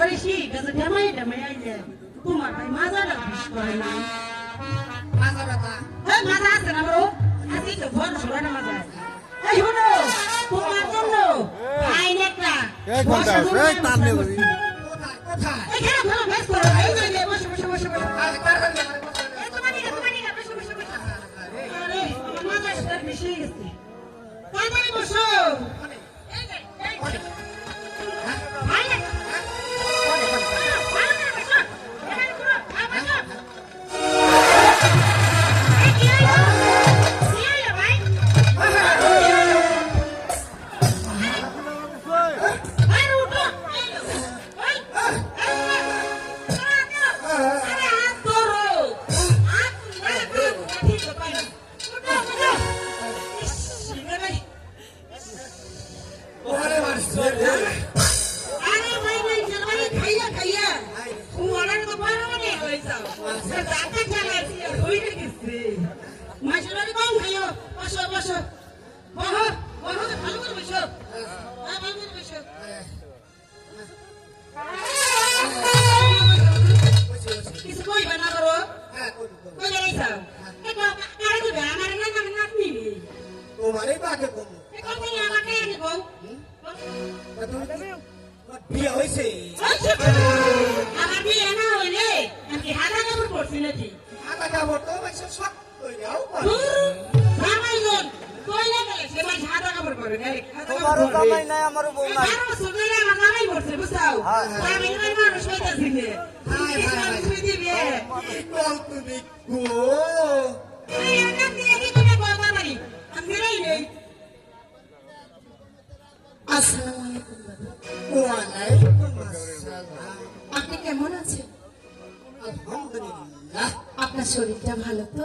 করেছি গাছে ঢামাই ঢামাই আইলে তোমার ভাই মাজাটা বিষ করে না মাথা ব্যথা হ্যাঁ মাজা আছে না বড় আছে তো বড় সরাটা মাজা আছে এই হলো তোমার জন্য আইন একটা এক ঘণ্টা এক টান নিয়ে যাবি কোথায় কোথায় এখানে ভালো বেশ করো এই যে, এই যে, বসো বসো বসো বসো কার কাছে আমার বসে এই তোমার দিকে তোমার দিকে বসো বসো বসো আরে মাজা সেটা বেশি গেছে তাড়াতাড়ি বসো বাড়ি কম খাইও। বসো, বসো। বহো, বহো, ভালো করে বসো। হ্যাঁ, ভালো করে বসো। কিছু কইবা না করো হ্যাঁ কই কই। কই বেড়াইছাও একটু আরে দিবে আমার না না না নিবি তোমারই বাকে কম একটু তুমি আমাকে তুমি তোমার বিয়ে হয়েছে আমার বিয়ে না হইলে আমি হাতা কাপড় পরছি নাকি হাতা কাপড় তো সব তোমারও জামাই নাই আমারও বউ নাই জামাই হ্যাঁ, হ্যাঁ। মানুষ হইতাছি। তুমি আপনি কেমন আছেন আলহামদুলিল্লাহ আপনার শরীরটা ভালো তো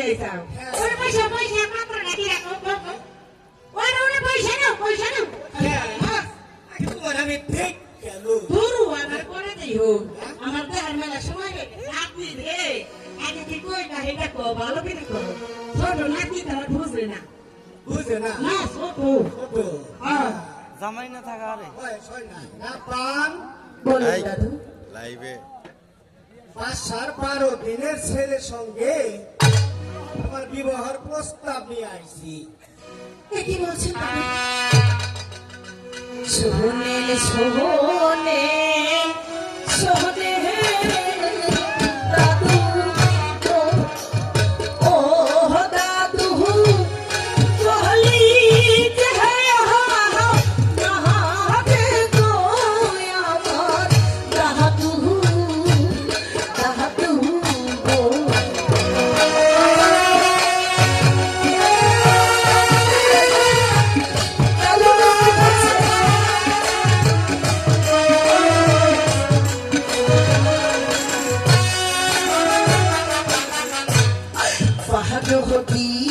আইসাও ওরে পয়সা পয়সা মাত্র নাকি রাখো ওরে ওরে পয়সা নাও পয়সা নাও তোমার আমি ঠিক গেল ধরু আমার করে হো আমার দেহার মেলা সময় নাতনি রে আগে কি কই না এটা কো ভালো করে কো ছোট নাতনি তারা বুঝবে না বুঝে না না ছোট ছোট হ্যাঁ জামাই না থাকা আরে। না না পান বলো দাদু। লাইভে। পাঁচ সার বারো দিনের ছেলের সঙ্গে। আমার বিবাহের প্রস্তাব নিয়ে আইছি। কি বলছেন শোনেলে শোনে জগতী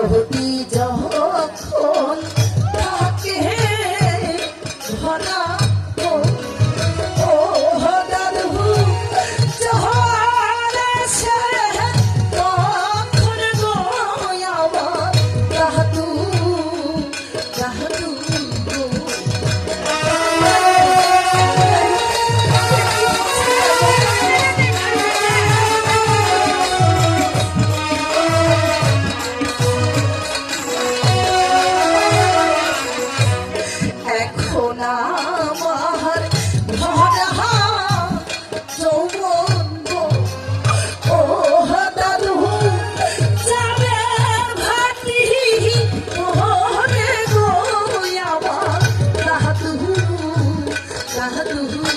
Brotherhood Arrasa, Dudu!